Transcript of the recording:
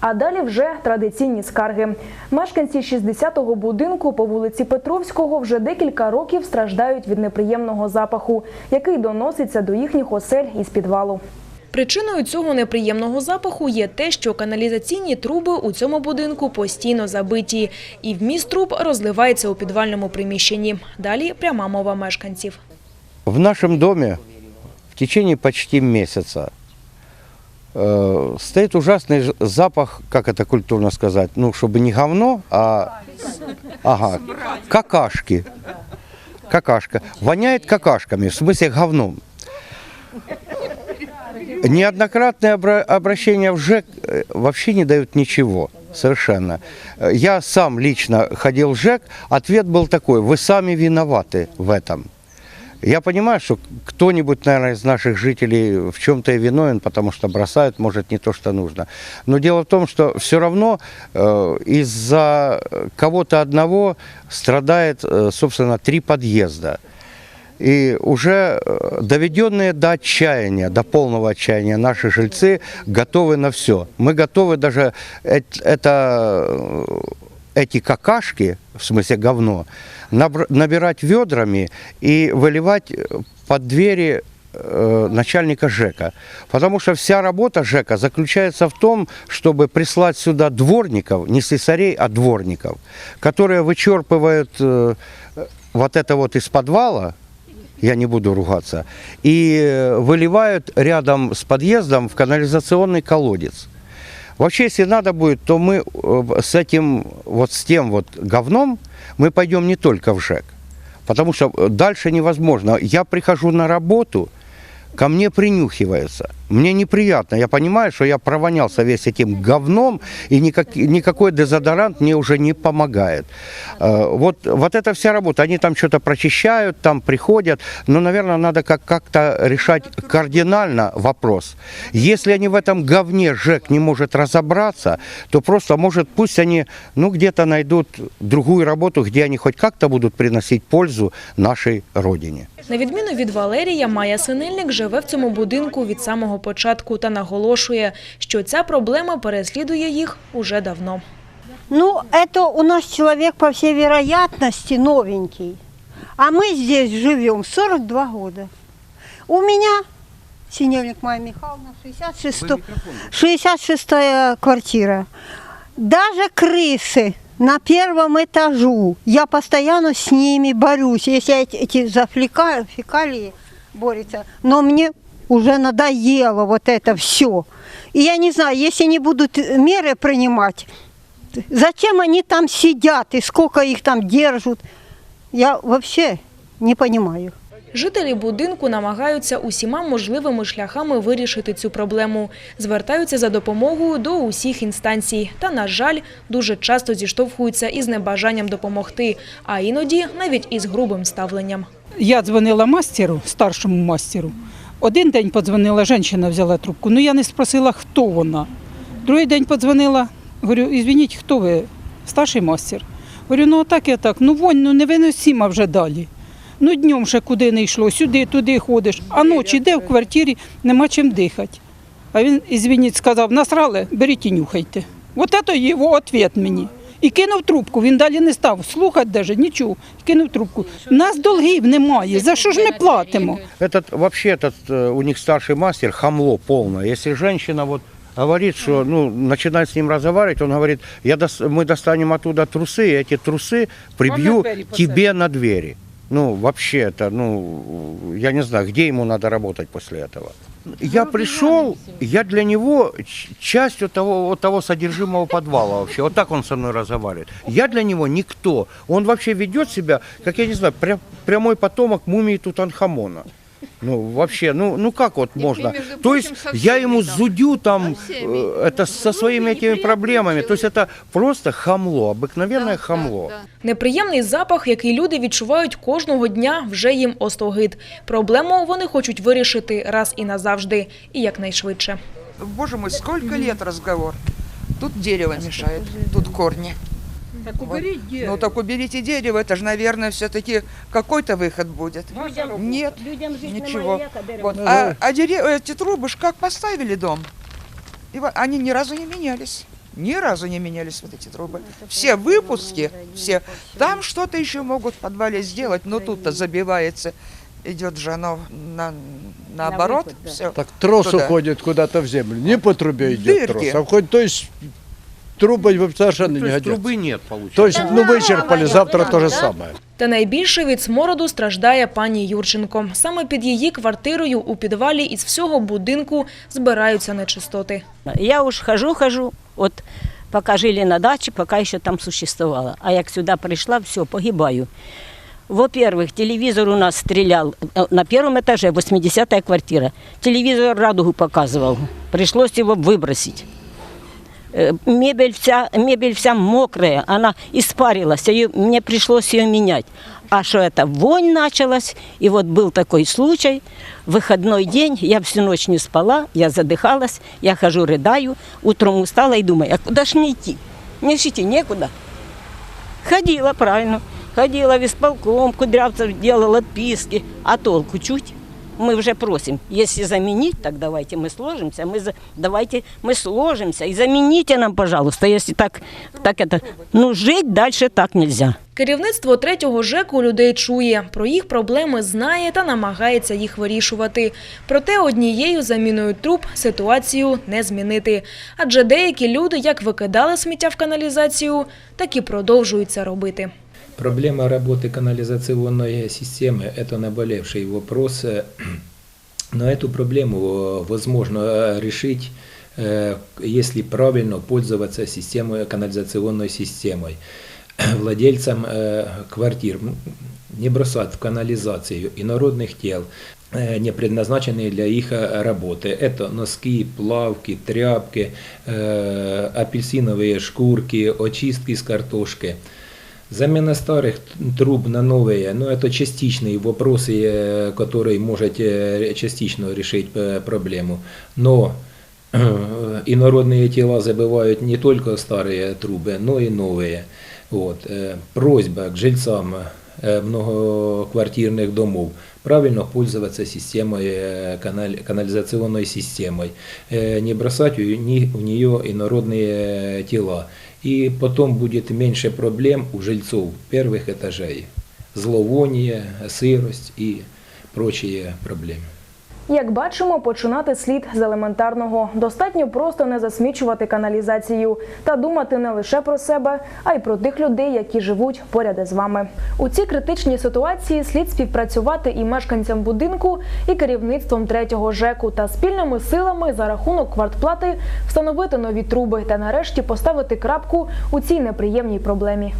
А далі вже традиційні скарги. Мешканці 60-го будинку по вулиці Петровського вже декілька років страждають від неприємного запаху, який доноситься до їхніх осель із підвалу. Причиною цього неприємного запаху є те, що каналізаційні труби у цьому будинку постійно забиті, і вміст труб розливається у підвальному приміщенні. Далі пряма мова мешканців. В нашем доме в течение почти месяца э, стоит ужасный запах, как это культурно сказать, ну, чтобы не говно, а ага, какашки. Какашка. Воняет какашками, в смысле говном. Неоднократные обра- обращения в ЖЭК э, вообще не дают ничего. Совершенно. Э, Я сам лично ходил в ЖЭК, ответ был такой, вы сами виноваты в этом. Я понимаю, что кто-нибудь, наверное, из наших жителей в чем-то и виновен, потому что бросают, может, не то, что нужно. Но дело в том, что все равно э, из-за кого-то одного страдает, э, собственно, три подъезда. И уже э, доведенные до отчаяния, до полного отчаяния наши жильцы готовы на все. Мы готовы даже эт- это, э, эти какашки, в смысле говно, набирать ведрами и выливать э, под двери э, начальника ЖЭКа. Потому что вся работа ЖЭКа заключается в том, чтобы прислать сюда дворников, не слесарей, а дворников, которые вычерпывают э, вот это вот из подвала, я не буду ругаться, и выливают рядом с подъездом в канализационный колодец. Вообще, если надо будет, то мы э, с этим, вот с тем вот говном, мы пойдем не только в ЖЭК. Потому что э, дальше невозможно. Я прихожу на работу, ко мне принюхиваются. Мне неприятно. Я понимаю, что я провонялся весь этим говном, и никак, никакой дезодорант мне уже не помогает. Э, Вот, вот эта вся работа. Они там что-то прочищают, там приходят. Но, наверное, надо как- как-то решать кардинально вопрос. Если они в этом говне ЖЭК не может разобраться, то просто, может, пусть они, ну, где-то найдут другую работу, где они хоть как-то будут приносить пользу нашей родине. На відміну від Валерія, Майя Синельник живе в цьому будинку від самого початку та наголошує, що ця проблема переслідує їх уже давно. Ну, это у нас человек, по всей вероятности, новенький. А мы здесь живем 42 года. У меня, Синельник Майя Михайловна, 66, 66 квартира. Даже крысы на первом этажу, я постоянно с ними борюсь. Если эти, эти за флека- фекалии борются, но мне уже надоело вот это все. И я не знаю, если не будут меры принимать, Зачем они там сидят и сколько их там держат? Я вообще не понимаю. Жителі будинку намагаються усіма можливими шляхами вирішити цю проблему. Звертаються за допомогою до усіх інстанцій. Та, на жаль, дуже часто зіштовхуються із небажанням допомогти, а іноді навіть із грубим ставленням. Я дзвонила мастеру, старшому мастеру. Один день подзвонила, жінка взяла трубку. Ну я не спросила, хто вона. Другий день подзвонила, говорю, ізвініть, хто ви? Старший мастер. Говорю, ну так і так, ну вонь, ну не невиносима вже далі. Ну днем ще куди не йшло, сюди, туди ходиш, а ночі де в квартирі нема чим дихати. А він, ізвініть, сказав, насрали, беріть і нюхайте. От це його відповідь мені. І кинув трубку, він далі не став слухати навіть нічого. Кинув трубку. Нас долгів немає. За що ж ми платимо? Этот вообще этот э, у них старший мастер хамло полное. Если женщина вот говорит, что ну начинает с ним разговаривать, он говорит, я дос- мы достанем оттуда трусы, и эти трусы прибью двери тебе на двери. Ну вообще это, ну я не знаю, где ему надо работать после этого. Я пришел, я для него частью того, того содержимого подвала вообще. Вот так он со мной разговаривает. Я для него никто. Он вообще ведет себя, как я не знаю, пря- прямой потомок мумии Тутанхамона. Ну, вообще, ну, ну как вот можно? То есть я ему зудю там, э, это со своими этими проблемами. То есть это просто хамло, обыкновенное хамло. Неприємний запах, який люди відчувають кожного дня, вже їм остогид. Проблему вони хочуть вирішити раз і назавжди, і якнайшвидше. Боже мой, сколько лет разговор. Тут дерево мешает, тут корни. Так уберіть Ну так уберите дерево, это же, наверное, все-таки какой-то выход будет. Нет, ничего. Вот. А, а дере- эти трубы ж как поставили дом, и они ни разу не менялись. Ни разу не менялись вот эти трубы. Все выпуски, все. Там что-то еще могут в подвале сделать, но тут-то забивается. Идет же оно на, наоборот. выход, да. все. Так трос Туда. уходит куда-то в землю. Не по трубе идет Дырки. трос, а входит, то есть трубы совершенно То не есть годятся. трубы нет, получается. То есть, ну, вычерпали, завтра то же самое. Та найбільше від смороду страждає пані Юрченко. Саме під її квартирою у підвалі із всього будинку збираються нечистоти. Я уж хожу, хожу, от пока жили на даче, пока еще там существовало. А як сюда пришла, все, погибаю. Во-первых, телевизор у нас стрелял э, на первом этаже, 80-я квартира. Телевизор радугу показывал. Пришлось его выбросить. Э, Мебель вся, мебель вся мокрая, она испарилась, ее, мне пришлось ее менять. А что это, вонь началась, и вот был такой случай, выходной день, я всю ночь не спала, я задыхалась, я хожу, рыдаю, утром устала и думаю, а куда ж мне идти? Мне ж идти некуда. Ходила, правильно, ходила в исполком, Кудрявцев делал отписки, а толку чуть. Мы уже просим, если заменить, так давайте мы сложимся, мы за- давайте мы сложимся и замените нам, пожалуйста, если так, так это, ну жить дальше так нельзя. Керівництво третього ЖЕКу людей чує, про їх проблеми знає та намагається їх вирішувати. Проте однією заміною труб ситуацію не змінити. Адже деякі люди як викидали сміття в каналізацію, так і продовжують це робити. Проблема работы канализационной системы – это наболевший вопрос, но эту проблему э, возможно решить, э, если правильно пользоваться системой, канализационной системой. Владельцам э, квартир не бросать в канализацию инородных тел, не предназначенные для их работы. Это носки, плавки, тряпки, апельсиновые шкурки, очистки с картошки. Замена старых труб на новые, ну это частичные вопросы, э, которые можете частично решить э, проблему. Но э, инородные тела забывают не только старые трубы, но и новые. Вот. э, Просьба к жильцам э, многоквартирных домов правильно пользоваться системой, э, канализационной системой, э, не бросать в нее инородные тела. И потом будет меньше проблем у жильцов первых этажей. Зловоние, сырость и прочие проблемы. Як бачимо, починати слід з елементарного. Достатньо просто не засмічувати каналізацію та думати не лише про себе, а й про тих людей, які живуть поряд із вами. У цій критичній ситуації слід співпрацювати і мешканцям будинку, і керівництвом третього ЖЕКу та спільними силами за рахунок квартплати встановити нові труби та нарешті поставити крапку у цій неприємній проблемі.